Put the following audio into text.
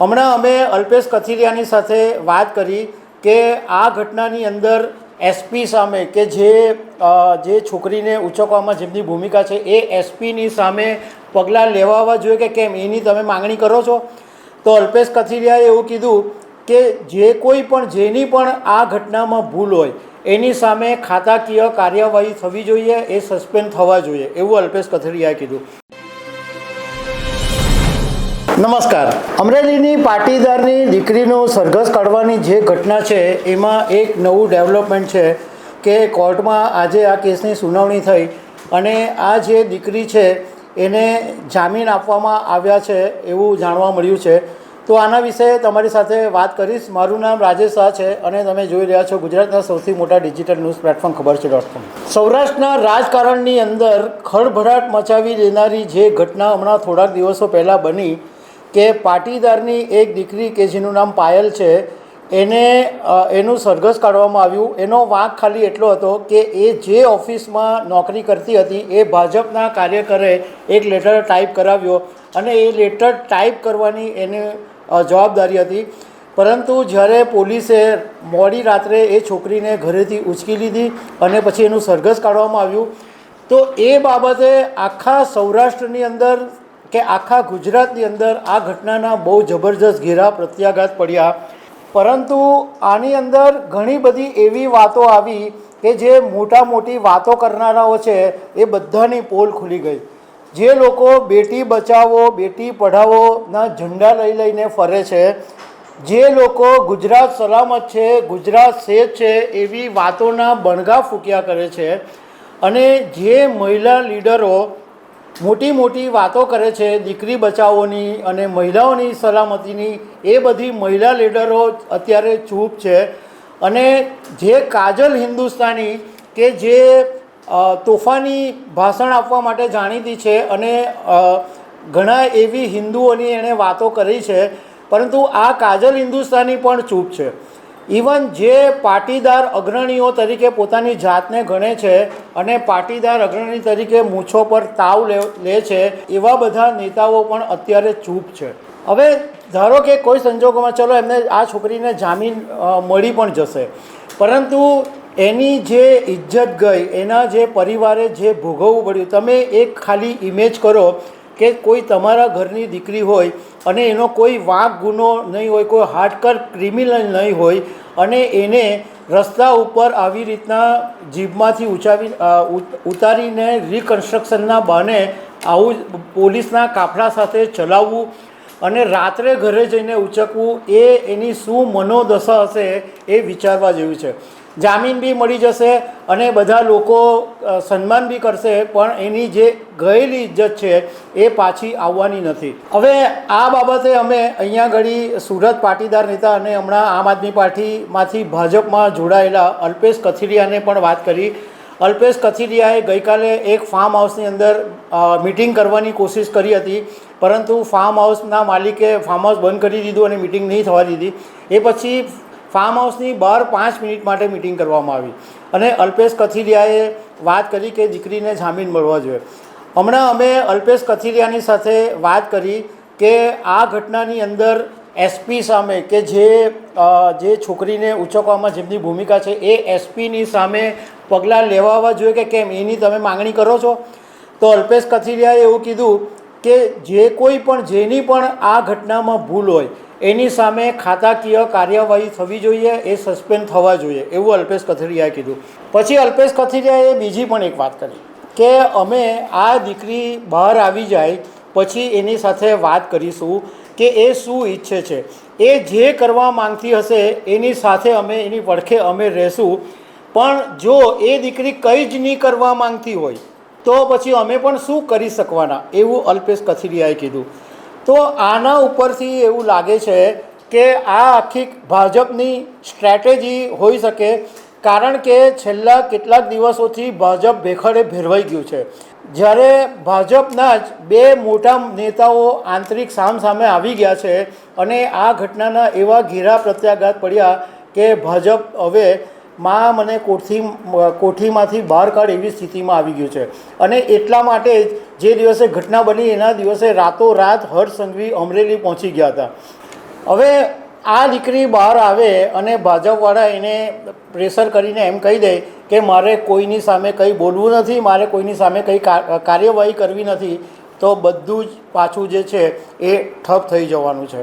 હમણાં અમે અલ્પેશ કથિરિયાની સાથે વાત કરી કે આ ઘટનાની અંદર એસપી સામે કે જે જે છોકરીને ઉચકવામાં જેમની ભૂમિકા છે એ એસપીની સામે પગલાં લેવાવા જોઈએ કે કેમ? એની તમે માંગણી કરો છો? તો અલ્પેશ કથિરિયાએ એવું કીધું કે જે કોઈ પણ, જેની પણ આ ઘટનામાં ભૂલ હોય, એની સામે ખાતાકીય કાર્યવાહી થવી જોઈએ, એ સસ્પેન્ડ થવા જોઈએ, એવું અલ્પેશ કથિરિયાએ કીધું. નમસ્કાર. અમરેલીની પાટીદારની દીકરીનું સરઘસ કાઢવાની જે ઘટના છે, એમાં એક નવું ડેવલપમેન્ટ છે કે કોર્ટમાં આજે આ કેસની સુનાવણી થઈ અને આ જે દીકરી છે, એને જામીન આપવામાં આવ્યા છે એવું જાણવા મળ્યું છે. તો આના વિશે તમારી સાથે વાત કરીશ. મારું નામ રાજેશ શાહ છે અને તમે જોઈ રહ્યા છો ગુજરાતના સૌથી મોટા ડિજિટલ ન્યૂઝ પ્લેટફોર્મ ખબર છે ડોટ કોમ. સૌરાષ્ટ્રના રાજકારણની અંદર ખળભળાટ મચાવી દેનારી જે ઘટના હમણાં થોડાક દિવસો પહેલાં બની કે પાટીદારની એક દીકરી કે જેનું નામ પાયલ છે, એને એનું સરઘસ કાઢવામાં આવ્યું. એનો વાંક ખાલી એટલો હતો કે એ જે ઓફિસમાં નોકરી કરતી હતી, એ ભાજપના કાર્યકરે એક લેટર ટાઈપ કરાવ્યો અને એ લેટર ટાઈપ કરવાની એને જવાબદારી હતી. પરંતુ જ્યારે પોલીસે મોડી રાત્રે એ છોકરીને ઘરેથી ઉચકી લીધી અને પછી એનું સરઘસ કાઢવામાં આવ્યું, તો એ બાબતે આખા સૌરાષ્ટ્રની અંદર કે આખા ગુજરાતની અંદર આ ઘટનાના બહુ જબરજસ્ત ઘેરા પ્રત્યાઘાત પડ્યા. પરંતુ આની અંદર ઘણી બધી એવી વાતો આવી કે જે મોટા મોટી વાતો કરનારાઓ છે એ બધાની પોલ ખુલી ગઈ. જે લોકો બેટી બચાવો, બેટી પઢાવોના ઝંડા લઈ લઈને ફરે છે, જે લોકો ગુજરાત સલામત છે, ગુજરાત સેફ છે એવી વાતોના બણગા ફૂક્યા કરે છે અને જે મહિલા લીડરો મોટી મોટી વાતો કરે છે દીકરી બચાવોની અને મહિલાઓની સલામતીની. એ બધી મહિલા લીડરો અત્યારે ચૂપ છે. અને જે કાજલ હિન્દુસ્તાની કે જે તોફાની ભાષણ આપવા માટે જાણીતી છે અને ઘણા એવી હિન્દુઓની એણે વાતો કરી છે. પરંતુ આ કાજલ હિન્દુસ્તાની પણ ચૂપ છે. ઇવન જે પાટીદાર અગ્રણીઓ તરીકે પોતાની જાતને ગણે છે અને પાટીદાર અગ્રણી તરીકે મૂછો પર તાવ લે છે, એવા બધા નેતાઓ પણ અત્યારે ચૂપ છે. હવે ધારો કે કોઈ સંજોગોમાં ચલો એમને આ છોકરીને જામીન મળી પણ જશે. પરંતુ એની જે ઇજ્જત ગઈ, એના જે પરિવારે જે ભોગવવું પડ્યું, તમે એક ખાલી ઇમેજ કરો કે કોઈ તમારા ઘરની દીકરી હોય અને એનો કોઈ વાંક ગુનો નહીં હોય, કોઈ હાર્ડકર ક્રિમિનલ નહીં હોય અને એને રસ્તા ઉપર આવી રીતના જીભમાંથી ઉચાવી ઉતારીને રિકન્સ્ટ્રક્શનના બહાને આવું પોલીસના કાફલા સાથે ચલાવવું અને રાત્રે ઘરે જઈને ઉચકવું એ એની શું મનોદશા હશે એ વિચારવા જેવું છે. જામીન બી મળી જશે અને બધા લોકો સન્માન બી કરશે, પણ એની જે ગયેલી ઇજ્જત છે એ પાછી આવવાની નથી. હવે આ બાબતે અમે અહીંયા ઘડી સુરત પાટીદાર નેતા અને હમણાં આમ આદમી પાર્ટીમાંથી ભાજપમાં જોડાયેલા અલ્પેશ કથિરિયાને પણ વાત કરી. અલ્પેશ કથિરિયાએ ગઈકાલે એક ફાર્મ હાઉસની અંદર મિટિંગ કરવાની કોશિશ કરી હતી, પરંતુ ફાર્મ હાઉસના માલિકે ફાર્મ હાઉસ બંધ કરી દીધું અને મિટિંગ નહીં થવા દીધી. એ પછી ફાર્મ હાઉસની બહાર પાંચ મિનિટ માટે મિટિંગ કરવામાં આવી. અને અલ્પેશ કથિરિયાએ વાત કરી કે દીકરીને જામીન મળવા જોઈએ. હમણાં અમે અલ્પેશ કથિરિયાની સાથે વાત કરી કે આ ઘટનાની અંદર એસપી સામે કે જે જે છોકરીને ઉચકવામાં જેમની ભૂમિકા છે એ એસપીની સામે પગલાં લેવાવા જોઈએ કે કેમ? એની તમે માંગણી કરો છો? તો અલ્પેશ કથિરિયાએ એવું કીધું કે જે કોઈ પણ, જેની પણ આ ઘટનામાં ભૂલ હોય એની સામે ખાતાકીય કાર્યવાહી થવી જોઈએ, એ સસ્પેન્ડ થવા જોઈએ, એવું અલ્પેશ કથિરિયાએ કીધું. પછી અલ્પેશ કથિરિયાએ બીજી પણ એક વાત કરી, કે અમે આ દીકરી બહાર આવી જાય, પછી એની સાથે વાત કરીશું, કે એ શું ઈચ્છે છે. એ જે કરવા માંગતી હશે, એની સાથે અમે, એની પડખે અમે રહેશું. પણ જો એ દીકરી કંઈ જ નહીં કરવા માંગતી હોય, તો પછી અમે પણ શું કરી શકવાના, એવું અલ્પેશ કથિરિયાએ કીધું. તો આના ઉપરથી એવું લાગે છે કે આ આખી ભાજપની સ્ટ્રેટેજી હોઈ શકે, કારણ કે છેલ્લા કેટલાક દિવસોથી ભાજપ ભેખડે ભેરવાઈ ગયું છે. જ્યારે ભાજપના જ બે મોટા નેતાઓ આંતરિક સામસામે આવી ગયા છે અને આ ઘટનાના એવા ઘેરા પ્રત્યાઘાત પડ્યા કે ભાજપ હવે માં મને કોઠી કોઠીમાંથી બહાર કાઢ એવી સ્થિતિમાં આવી ગયું છે. અને એટલા માટે જ જે દિવસે ઘટના બની એના દિવસે રાતોરાત હર્ષ અમરેલી પહોંચી ગયા હતા. હવે આ દીકરી બહાર આવે અને ભાજપવાળા એને પ્રેશર કરીને એમ કહી દે કે મારે કોઈની સામે કંઈ બોલવું નથી, મારે કોઈની સામે કંઈ કાર્યવાહી કરવી નથી, તો બધું જ પાછું જે છે એ ઠપ થઈ જવાનું છે.